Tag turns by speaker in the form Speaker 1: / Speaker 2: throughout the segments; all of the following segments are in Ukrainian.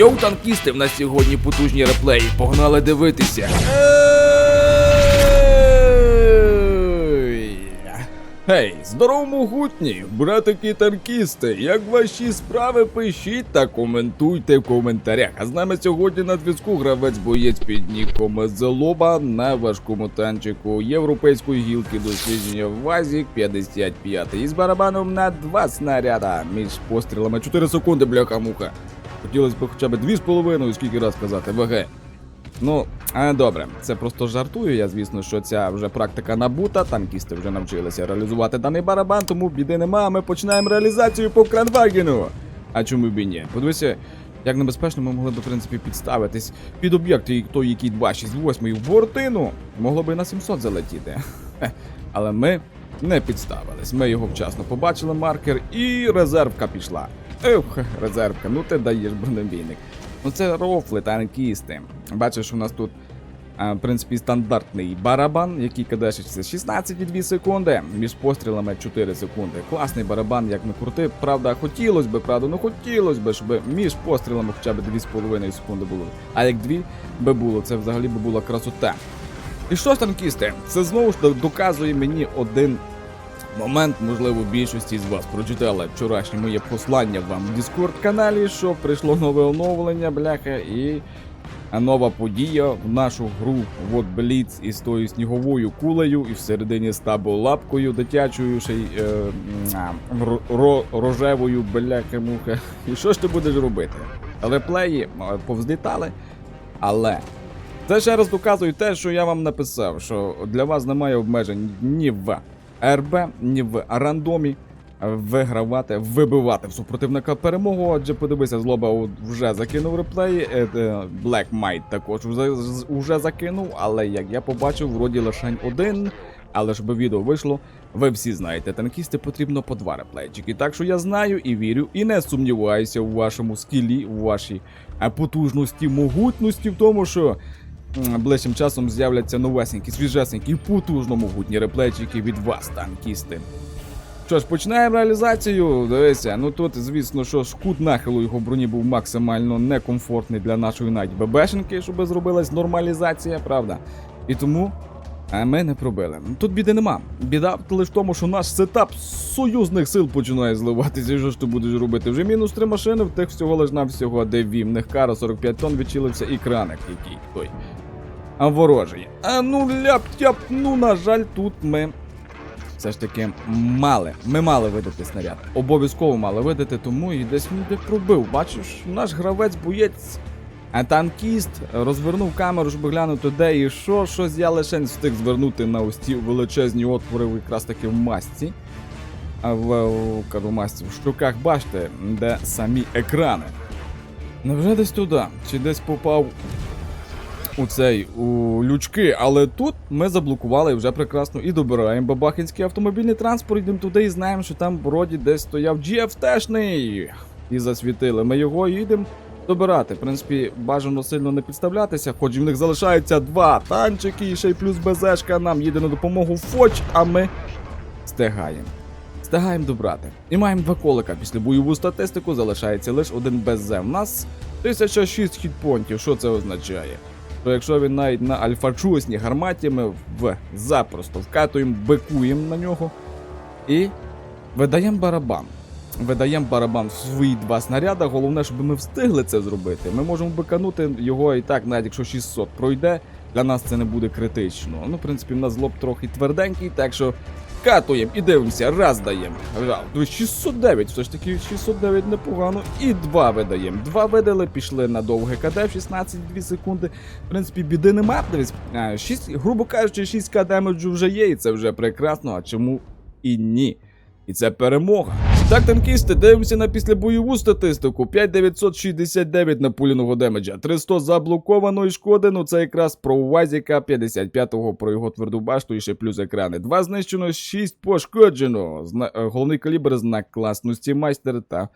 Speaker 1: Йоу, танкісти, в нас сьогодні потужні реплеї. Погнали дивитися. Гей, здорово, могутні, братики танкісти. Як ваші справи пишіть та коментуйте в коментарях. А з нами сьогодні на зв'язку гравець боєць під ніком Зелоба на важкому танчику європейської гілки дослідження Вазік 55 із барабаном на два снаряда між пострілами 4 секунди, бляха-муха. Хотілося б хоча б 2,5, скільки раз казати, ВГ. Ну, а, добре, це просто жартую. Я, звісно, що ця вже практика набута. Танкісти вже навчилися реалізувати даний барабан, тому біди нема. Ми починаємо реалізацію по кранвагену. А чому б і ні? Подивися, як небезпечно ми могли б, в принципі, підставитись під об'єкт, той, який 268 в бортину, могло би і на 700 залетіти. Але ми не підставились. Ми його вчасно побачили, маркер, і резервка пішла. Ех, резервка, ну ти даєш бронебійник. Ну це рофли, танкісти. Бачиш, у нас тут, в принципі, стандартний барабан, який кадешиться 16,2 секунди, між пострілами 4 секунди. Класний барабан, як не крути. Правда, хотілося би, правда, ну хотілося б, щоб між пострілами хоча б 2,5 секунди було. А як 2 би було, це взагалі би була красота. І що ж, танкісти? Це знову ж доказує мені один момент, можливо, більшості з вас прочитали вчорашнє моє послання вам в Discord каналі, що прийшло нове оновлення, бляха, і нова подія в нашу гру Вот Бліц із тою сніговою кулею, і всередині стабу лапкою дитячою, ще й е, рожевою бляха муха. І що ж ти будеш робити? Реплеї е, повзлітали, але це ще раз доказує те, що я вам написав, що для вас немає обмежень ні в РБ, ні в рандомі. Вигравати, вибивати в супротивника перемогу. Адже подивися, злоба вже закинув реплей. е, е, Black Might також вже, вже закинув, але як я побачив, вроді лише один. Але щоб відео вийшло, ви всі знаєте, танкісти потрібно по два реплейчики. Так що я знаю і вірю, і не сумніваюся у вашому скілі, у вашій е, потужності, могутності в тому, що ближчим часом з'являться новесенькі, свіжесенькі, потужно могутні реплейчики від вас, танкісти. Що ж, починаємо реалізацію. Дивися, ну тут, звісно, що ж кут нахилу його броні був максимально некомфортний для нашої навіть ББшенки, щоб зробилась нормалізація, правда? І тому а ми не пробили. Тут біди нема. Біда лише в тому, що наш сетап союзних сил починає зливатися. І що ж ти будеш робити? Вже мінус три машини, в тих всього лиш навсього деві. В них кара 45 тонн відчилився і краник який той. Ворожий. А ну ляп-тяп, ну на жаль, тут ми все ж таки мали. Ми мали видати снаряд. Обов'язково мали видати, тому і десь він пробив. Бачиш, наш гравець боєць. А танкіст розвернув камеру, щоб глянути де і що. Щось я лише встиг звернути на ось ті величезні отвори якраз таки в масці. А в, в кажу, масці, в штуках бачите, де самі екрани. Невже десь туди? Чи десь попав у цей у лючки, але тут ми заблокували вже прекрасно і добираємо бабахінський автомобільний транспорт, йдемо туди і знаємо, що там вроді десь стояв GFT-шний. І засвітили. Ми його їдемо добирати. В принципі, бажано сильно не підставлятися, хоч і в них залишається два танчики, і ще й плюс БЗшка нам їде на допомогу Фоч, а ми стигаємо. Стигаємо добрати. І маємо два колика. Після бойову статистику залишається лише один БЗ. У нас 1006 хітпонтів. Що це означає? То якщо він навіть на альфа-чусній гарматі, ми в запросто вкатуємо, бикуємо на нього і видаємо барабан. Видаємо барабан в свої два снаряда. Головне, щоб ми встигли це зробити. Ми можемо биканути його і так, навіть якщо 600 пройде, для нас це не буде критично. Ну, в принципі, в нас лоб трохи тверденький, так що катуємо і дивимося, раз даємо. Ра, 609, все ж таки 609 непогано. І два видаємо. Два видали, пішли на довге КД в 16-2 секунди. В принципі, біди нема. Дивись, 6, грубо кажучи, 6к демеджу вже є, і це вже прекрасно. А чому і ні? І це перемога. Так, танкісти, дивимося на післябойову статистику. 5969 на пуліного демеджа, 300 заблокованої шкоди, ну це якраз про Вазіка 55-го про його тверду башту і ще плюс екрани. 2 знищено, 6 пошкоджено. Зна... е, Головний калібр, знак класності майстер та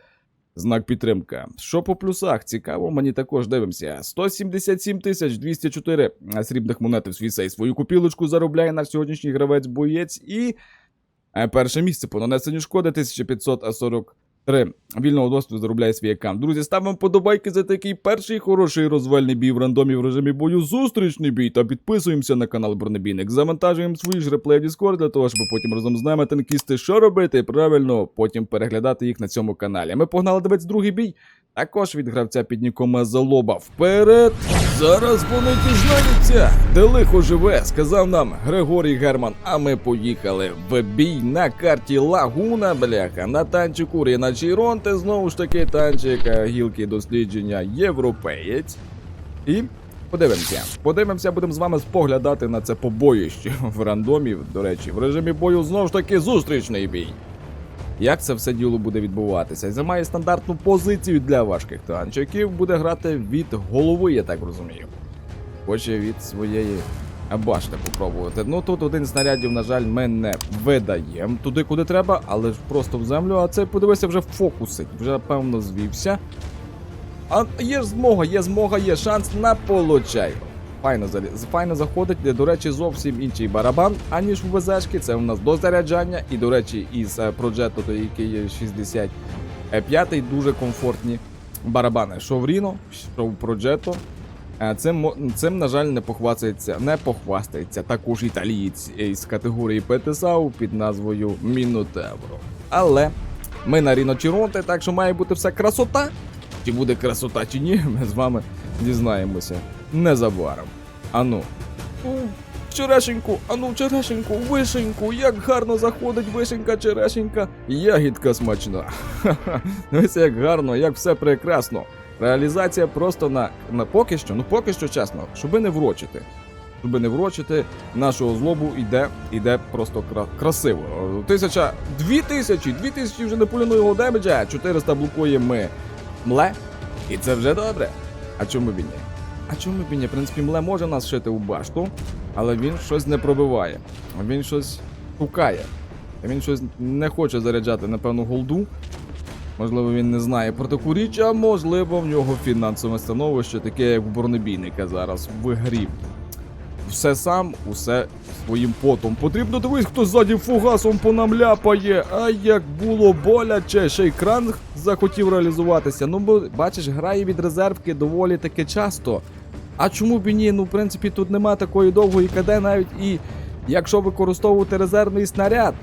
Speaker 1: знак підтримка. Що по плюсах? Цікаво, мені також дивимося. 177 тисяч 204 срібних монет в свій сей. Свою купілочку заробляє наш сьогоднішній гравець боєць і. Е, Перше місце по нанесенню шкоди 1540 3. Вільного досвіду заробляє свій аккаунт. Друзі, ставимо подобайки за такий перший хороший розвальний бій в рандомі в режимі бою зустрічний бій та підписуємося на канал Бронебійник. Завантажуємо свої ж реплеї в Discord для того, щоб потім разом з нами танкісти що робити? Правильно, потім переглядати їх на цьому каналі. Ми погнали дивитися другий бій. Також від гравця під ніком Залоба. Вперед! Зараз вони дізнаються, де лихо живе, сказав нам Григорій Герман. А ми поїхали в бій на карті Лагуна, бляха, на танчику Ріна Чіронте, знову ж таки танчик е, гілки дослідження європеєць. І подивимося. Подивимося, будемо з вами споглядати на це побоїще в рандомі. До речі, в режимі бою знову ж таки зустрічний бій. Як це все діло буде відбуватися? Займає стандартну позицію для важких танчиків, буде грати від голови, я так розумію. Хоче від своєї башти попробувати. Ну тут один снарядів, на жаль, ми не видаємо туди, куди треба, але ж просто в землю. А цей подивися вже фокусить, вже певно звівся. А є ж змога, є змога, є шанс на получай. Файно, залі- файно заходить, де, до речі, зовсім інший барабан, аніж у ВЗшки. Це у нас до заряджання. І, до речі, із е, той, який є 65 дуже комфортні барабани. Що в Rhino, що в Progetto. Е, Цим, цим, на жаль, не похвастається, не похвастається також італієць із категорії ПТСАУ під назвою Мінотевро. Але ми на Ріно Чіронте, так що має бути все красота. Чи буде красота, чи ні, ми з вами дізнаємося незабаром. Ану. Черешеньку, ану, черешеньку, вишеньку, як гарно заходить вишенька, черешенька, ягідка смачна. Ха-ха, Дивіться, як гарно, як все прекрасно. Реалізація просто на, на поки що, ну поки що чесно, щоби не врочити. Щоби не врочити, нашого злобу йде, йде просто кра- красиво. Тисяча, дві тисячі, дві тисячі вже не пулянуємо демеджа, 400 блокуємо ми мле, і це вже добре. А чому б і ні? А чому б ні? В принципі, мле може нас шити у башту, але він щось не пробиває. Він щось шукає. Він щось не хоче заряджати, напевно, голду. Можливо, він не знає про таку річ, а можливо, в нього фінансове становище, таке, як у бронебійника зараз в грі. Все сам, усе своїм потом. Потрібно дивись, хто ззаді фугасом по нам ляпає. А як було боляче, ще й кран захотів реалізуватися. Ну, бо бачиш, грає від резервки доволі таки часто. А чому б і ні? Ну, в принципі, тут нема такої довгої КД навіть і якщо використовувати резервний снаряд.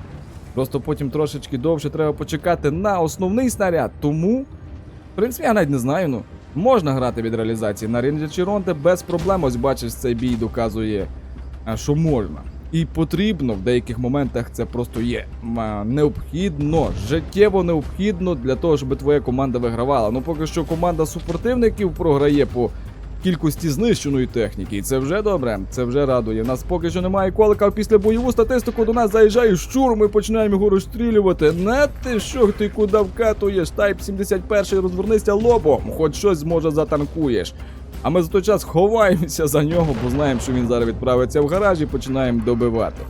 Speaker 1: Просто потім трошечки довше треба почекати на основний снаряд. Тому, в принципі, я навіть не знаю. Ну, можна грати від реалізації на Рінджа Чіронте без проблем. Ось бачиш, цей бій доказує, що можна. І потрібно в деяких моментах це просто є необхідно, життєво необхідно для того, щоб твоя команда вигравала. Ну поки що команда супротивників програє по кількості знищеної техніки, і це вже добре, це вже радує. Нас поки що немає колика, після бойову статистику до нас заїжджає щур, ми починаємо його розстрілювати. Не ти що ти куди вкатуєш? Тайп 71 розвернися лобом, хоч щось може затанкуєш. А ми за той час ховаємося за нього, бо знаємо, що він зараз відправиться в гараж і починаємо добивати.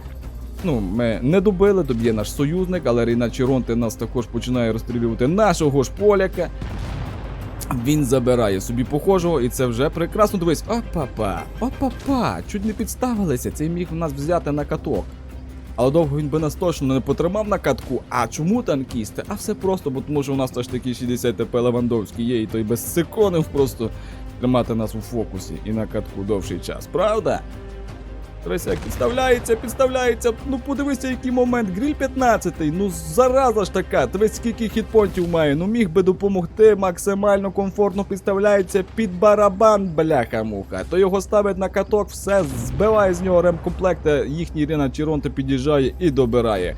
Speaker 1: Ну, ми не добили, доб'є наш союзник, але Ріна Чіронте нас також починає розстрілювати нашого ж поляка. Він забирає собі похожого, і це вже прекрасно. Дивись, опа-па, опа-па, чуть не підставилися, цей міг нас взяти на каток. Але довго він би нас точно не потримав на катку. А чому танкісти? А все просто, бо тому що у нас теж такий 60 ТП Левандовський є, і той без секундів просто тримати нас у фокусі і на катку довший час, правда? Дивися, підставляється, підставляється. Ну подивися, який момент. Гриль 15 Ну зараза ж така. Дивись, скільки хітпонтів має. Ну міг би допомогти, максимально комфортно підставляється під барабан, бляха-муха. То його ставить на каток, все збиває з нього ремкомплекти. Їхній Ріна Чіронте під'їжджає і добирає.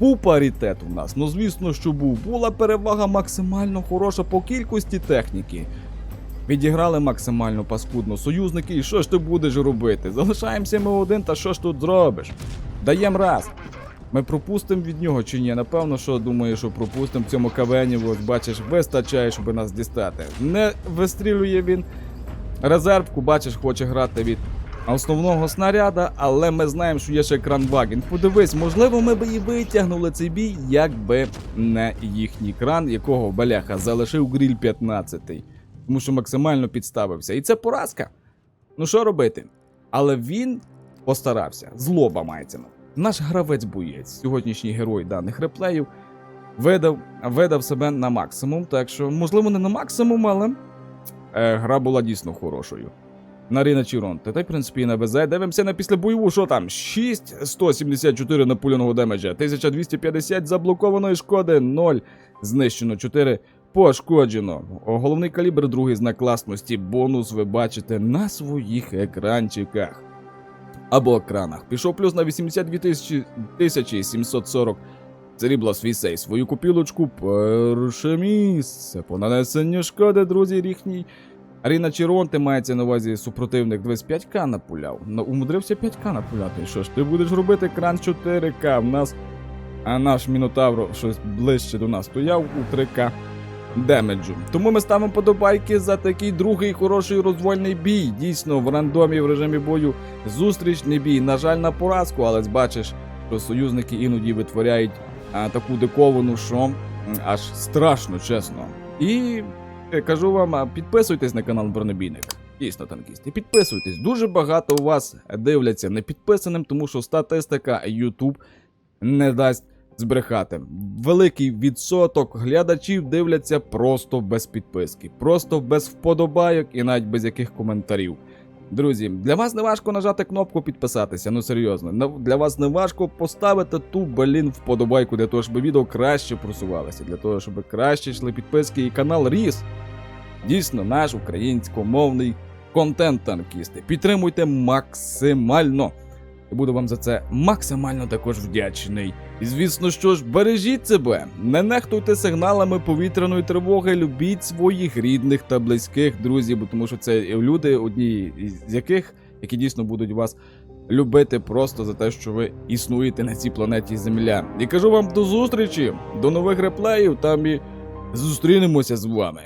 Speaker 1: Був паритет у нас. Ну звісно, що був. Була перевага максимально хороша по кількості техніки. Відіграли максимально паскудно союзники, і що ж ти будеш робити? Залишаємося ми один, та що ж тут зробиш? Даєм раз. Ми пропустимо від нього чи ні? Напевно, що думаю, що пропустимо в цьому кавені, ось бачиш, вистачає, щоб нас дістати. Не вистрілює він резервку, бачиш, хоче грати від основного снаряда, але ми знаємо, що є ще кранваген. Подивись, можливо, ми би і витягнули цей бій, якби не їхній кран, якого баляха залишив гріль 15 тому що максимально підставився. І це поразка. Ну що робити? Але він постарався. Злоба мається. Наш гравець боєць, сьогоднішній герой даних реплеїв. видав, видав себе на максимум. Так що, можливо, не на максимум, але е, гра була дійсно хорошою. Нарина Чіронте. Та й, в принципі, і на. Дивимося на післябойову, що там? 6 174 напуляного демеджа, 1250 заблокованої шкоди, 0 знищено, 4 пошкоджено. Головний калібр, другий знак класності. Бонус ви бачите на своїх екранчиках. Або екранах. Пішов плюс на 82 тисячі- тисячі 740 Срібло свій сей, свою купілочку, перше місце. По нанесенню шкоди, друзі, ріхній. Аріна Чіронте мається на увазі супротивник 25к напуляв. Ну, умудрився 5к напуляти. Що ж, ти будеш робити екран 4к. В нас а наш Мінотавр щось ближче до нас стояв у 3к демеджу. Тому ми ставимо подобайки за такий другий хороший розвольний бій. Дійсно, в рандомі в режимі бою зустрічний бій. На жаль, на поразку, але бачиш, що союзники іноді витворяють а, таку диковину, що аж страшно, чесно. І е, кажу вам, підписуйтесь на канал Бронебійник. Дійсно, танкісти, підписуйтесь. Дуже багато у вас дивляться не підписаним, тому що статистика YouTube не дасть збрехати. Великий відсоток глядачів дивляться просто без підписки, просто без вподобайок і навіть без яких коментарів. Друзі, для вас не важко нажати кнопку підписатися, ну серйозно. Для вас не важко поставити ту блін вподобайку для того, щоб відео краще просувалося, для того, щоб краще йшли підписки і канал ріс. Дійсно, наш українськомовний контент танкісти. Підтримуйте максимально. І буду вам за це максимально також вдячний. І звісно, що ж, бережіть себе, не нехтуйте сигналами повітряної тривоги, любіть своїх рідних та близьких друзів, бо тому що це люди, одні з яких, які дійсно будуть вас любити просто за те, що ви існуєте на цій планеті Земля. І кажу вам до зустрічі, до нових реплеїв, там і зустрінемося з вами.